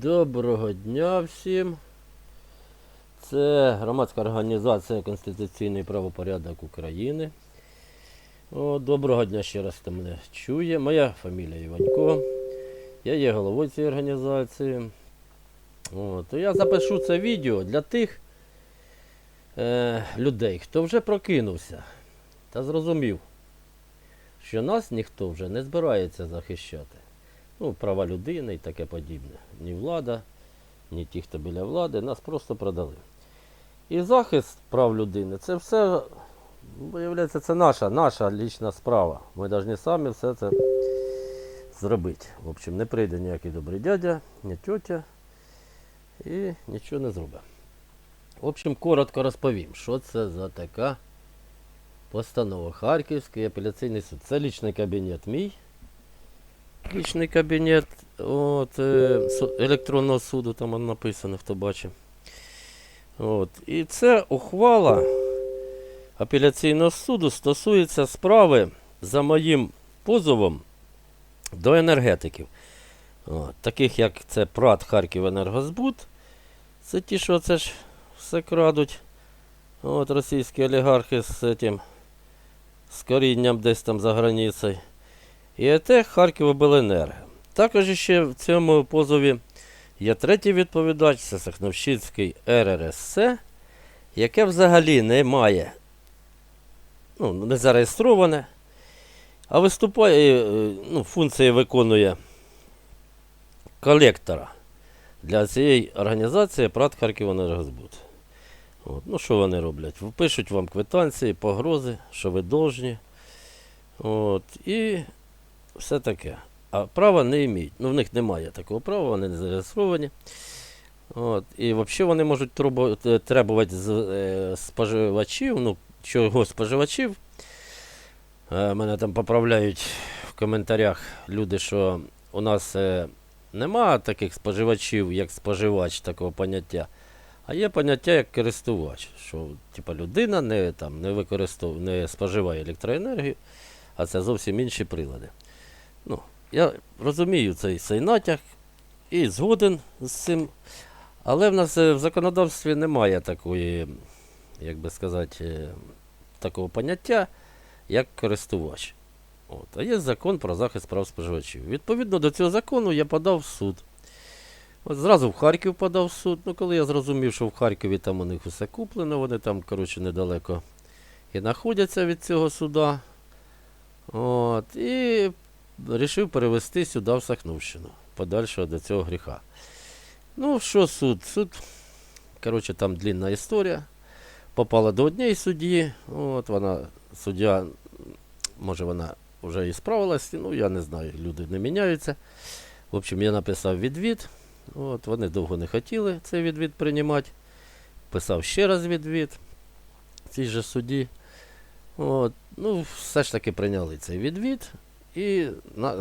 Доброго дня всім. Це громадська організація Конституційний правопорядок України. О, доброго дня ще раз хто мене чує. Моя фамілія Іванько. Я є головою цієї організації. О, то я запишу це відео для тих е, людей, хто вже прокинувся та зрозумів, що нас ніхто вже не збирається захищати. Ну, права людини і таке подібне. Ні влада, ні ті, хто біля влади, нас просто продали. І захист прав людини це все, виявляється, це наша, наша лічна справа. Ми повинні самі все це зробити. В общем, не прийде ніякий добрий дядя, ні тьотя і нічого не зробить. В общем, коротко розповім, що це за така постанова. Харківський апеляційний суд. Це лічний кабінет мій. Лічний кабінет от, е, електронного суду, там написано, хто бачив. От. І це ухвала апеляційного суду стосується справи за моїм позовом до енергетиків. От, таких як це ПРАТ Харків Енергозбут. Це ті, що це ж все крадуть. От, російські олігархи з цим, з корінням десь там за границею. І ЕТЕХ Харківобленерго. Також ще в цьому позові є третій відповідач, це Сахновщицький РРСЦ, яке взагалі не має, ну, не зареєстроване, а виступає, е, ну, функції виконує колектора для цієї організації ПРАТ Харківенергозбуд. От. Ну, що вони роблять? Пишуть вам квитанції, погрози, що ви должні. От. І все таке. А права не іміють. Ну, в них немає такого права, вони не зареєстровані. От. І взагалі вони можуть е, требувати з е, споживачів, ну, чого споживачів. Е, мене там поправляють в коментарях люди, що у нас е, нема таких споживачів, як споживач, такого поняття. А є поняття як користувач, що типа, людина не, там, не, використов... не споживає електроенергію, а це зовсім інші прилади. Ну, я розумію цей, цей натяг і згоден з цим. Але в нас е, в законодавстві немає такої, як би сказати, е, такого поняття, як користувач. От. А є закон про захист прав споживачів. Відповідно до цього закону я подав в суд. От зразу в Харків подав в суд. Ну, коли я зрозумів, що в Харкові там у них усе куплено, вони там, коротше, недалеко і знаходяться від цього суда. От, і вирішив перевести сюди в Сахновщину, подальше до цього гріха. Ну, що суд? Суд, коротше, там длінна історія. Попала до однієї судді, от вона, суддя, може вона вже і справилась, ну я не знаю, люди не міняються. В общем, я написав відвід. От, вони довго не хотіли цей відвід приймати. Писав ще раз відвід цій же судді. От, ну, все ж таки прийняли цей відвід. І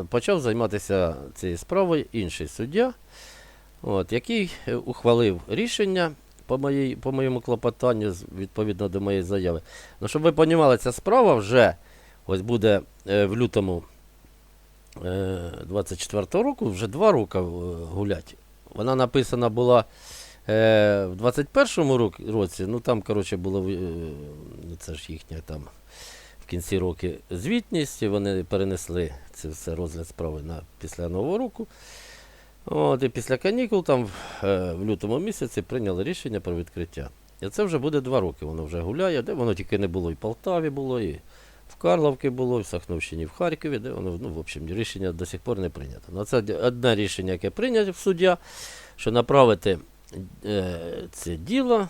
почав займатися цією справою інший суддя, от, який е, ухвалив рішення по, моїй, по моєму клопотанню відповідно до моєї заяви. Ну, щоб ви розуміли, ця справа вже ось буде е, в лютому е, 24 року, вже два роки е, гулять. Вона написана була е, в 21-му році, ну там, коротше, було е, це ж їхня там кінці року звітність, і вони перенесли це все розгляд справи на після Нового року. От, і після канікул там е, в лютому місяці прийняли рішення про відкриття. І це вже буде два роки, воно вже гуляє, де воно тільки не було, і в Полтаві було, і в Карловці було, і в Сахновщині, і в Харкові, де воно, ну, в общем, рішення до сих пор не прийнято. Ну, це одне рішення, яке прийнято в суддя, що направити е, це діло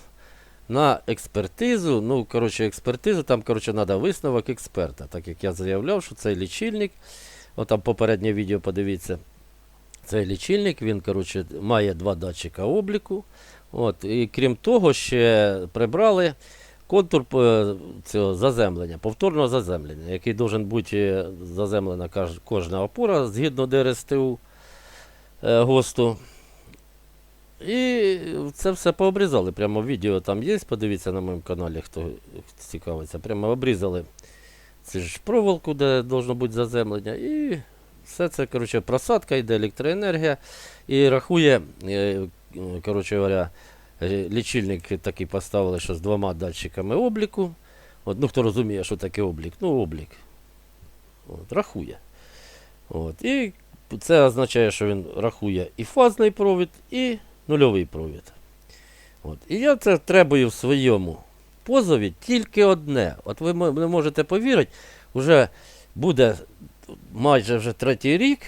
на експертизу. Ну, коротше, експертизу, там, коротше, треба висновок експерта. Так як я заявляв, що цей лічильник, от там попереднє відео подивіться, цей лічильник, він, коротше, має два датчика обліку. От, і крім того, ще прибрали контур е, цього заземлення, повторного заземлення, який должен бути е, заземлена кожна опора згідно ДРСТУ е, ГОСТу. І це все пообрізали. Прямо відео там є, подивіться на моєму каналі, хто цікавиться. Прямо обрізали цю ж проволоку, де должно бути заземлення, і Все це, коротше, просадка, йде електроенергія і рахує, е, коротше говоря, е, лічильник такий поставили, що з двома датчиками обліку. От, ну, хто розуміє, що таке облік? Ну, облік. От, рахує. От, і це означає, що він рахує і фазний провід, і нульовий провід. От. І я це требую в своєму позові тільки одне. От ви не можете повірити, вже буде майже вже третій рік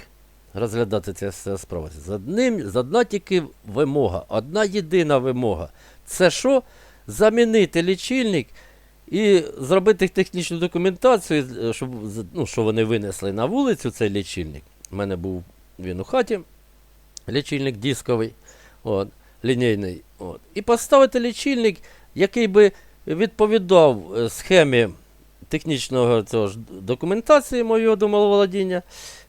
розглядати ця справа. З одним, з одна тільки вимога, одна єдина вимога. Це що? Замінити лічильник і зробити технічну документацію, щоб ну, що вони винесли на вулицю цей лічильник. У мене був він у хаті, лічильник дисковий, от, лінійний. От. І поставити лічильник, який би відповідав е, схемі технічного цього ж документації моєго домоволодіння,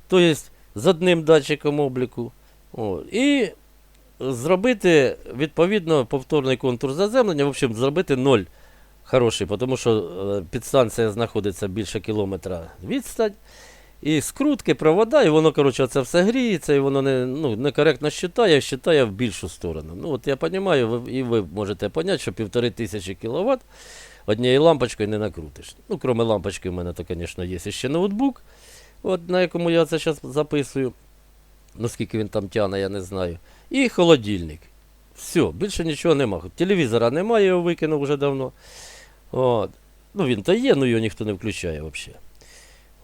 тобто з одним датчиком обліку. От. І зробити відповідно повторний контур заземлення, в общем, зробити ноль хороший, тому що е, підстанція знаходиться більше кілометра відстань. І скрутки, провода, і воно, коротше, це все гріється, і воно не, ну, некоректно щитає, щитає в більшу сторону. Ну, от я розумію, і ви можете зрозуміти, що півтори тисячі кіловат однією лампочкою не накрутиш. Ну, крім лампочки, в мене то, звісно, є ще ноутбук, от, на якому я це зараз записую. Ну, скільки він там тягне, я не знаю. І холодильник. Все, більше нічого нема. Телевізора немає, я його викинув вже давно. От. Ну, він то є, ну його ніхто не включає взагалі.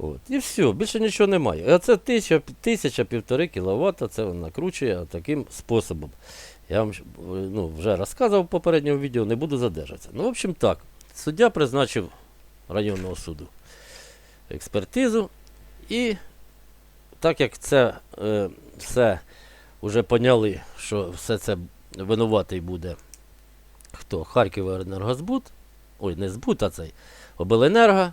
От. І все, більше нічого немає. А це тисяча, тисяча півтори кіловата, це накручує таким способом. Я вам ну, вже розказував в попередньому відео, не буду задержатися. Ну, в общем так, суддя призначив районного суду експертизу. І так як це е, все вже поняли, що все це винуватий буде хто? Харків енергозбут, ой, не збут, а цей обленерго.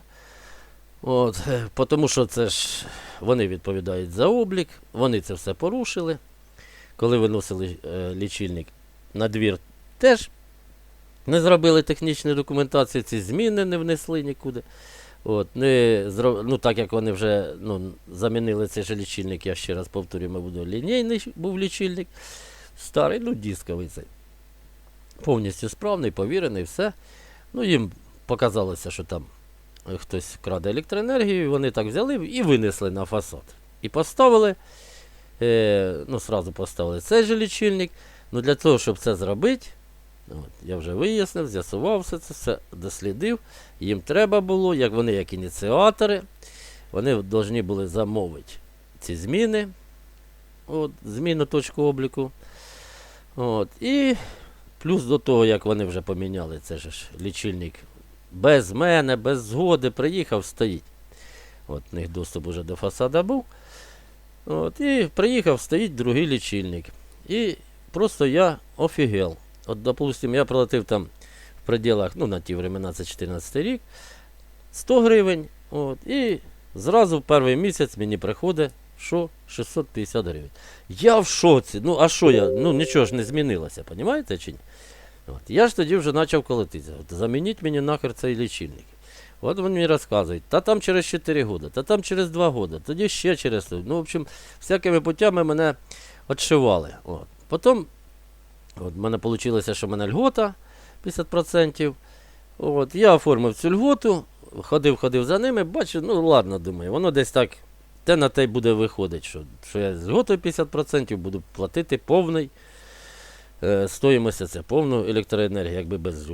От, тому що це ж вони відповідають за облік, вони це все порушили. Коли виносили е, лічильник на двір, теж не зробили технічну документацію, ці зміни не внесли нікуди. От, не, зро... ну, так як вони вже ну, замінили цей же лічильник, я ще раз повторюю, ми лінійний був лічильник, старий, ну дисковий цей. Повністю справний, повірений, все. Ну, їм показалося, що там хтось краде електроенергію, вони так взяли і винесли на фасад. І поставили, е, ну, сразу поставили цей же лічильник. Ну, для того, щоб це зробити, от, я вже вияснив, з'ясував все це, все дослідив. Їм треба було, як вони, як ініціатори, вони повинні були замовити ці зміни, от, зміну точку обліку. От, і плюс до того, як вони вже поміняли, це ж лічильник без мене, без згоди, приїхав, стоїть. От, в них доступ уже до фасада був. От, і приїхав, стоїть другий лічильник. І просто я офігел. От, допустим, я пролетив там в пределах, ну, на ті времена, це 14 рік, 100 гривень. От, і зразу в перший місяць мені приходить, що 650 гривень. Я в шоці. Ну, а що я? Ну, нічого ж не змінилося, розумієте чи ні? От. Я ж тоді вже почав колотитися. От, замініть мені нахер цей лічильник. От вони мені розказують, та там через 4 роки, та там через 2 роки, тоді ще через. Ну, в общем, всякими путями мене відшивали. От. Потім от, в мене вийшло, що в мене льгота 50%. От, я оформив цю льготу, ходив, ходив за ними, бачу, ну ладно, думаю, воно десь так те на те буде виходить, що, що я з льготою 50% буду платити повний е, стоїмость це повну електроенергію, якби без.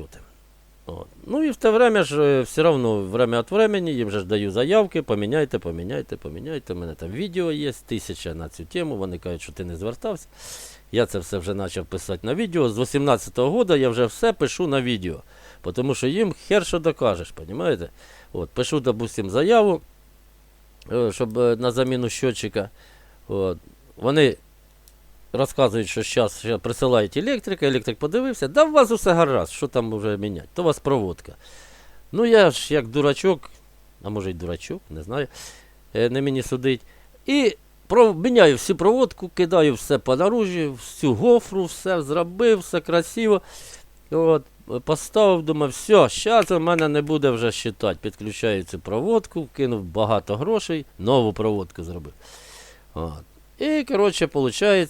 От. Ну і в те время ж е, все одно время від времени їм же ж даю заявки, поміняйте, поміняйте, поміняйте. У мене там відео є, тисяча на цю тему. Вони кажуть, що ти не звертався. Я це все вже почав писати на відео. З 18-го року я вже все пишу на відео. Тому що їм хер що докажеш, розумієте? От, пишу, допустим, заяву, е, щоб на заміну щотчика. От. Вони розказують, що зараз присилають електрика, електрик подивився, да у вас усе гаразд, що там вже міняти, то у вас проводка. Ну я ж як дурачок, а може й дурачок, не знаю, е, не мені судить. І міняю всю проводку, кидаю все по наружі, всю гофру, все зробив, все красиво. От, поставив, думав, все, зараз у мене не буде вже щитати. Підключаю цю проводку, кинув багато грошей, нову проводку зробив. От. І, коротше, виходить,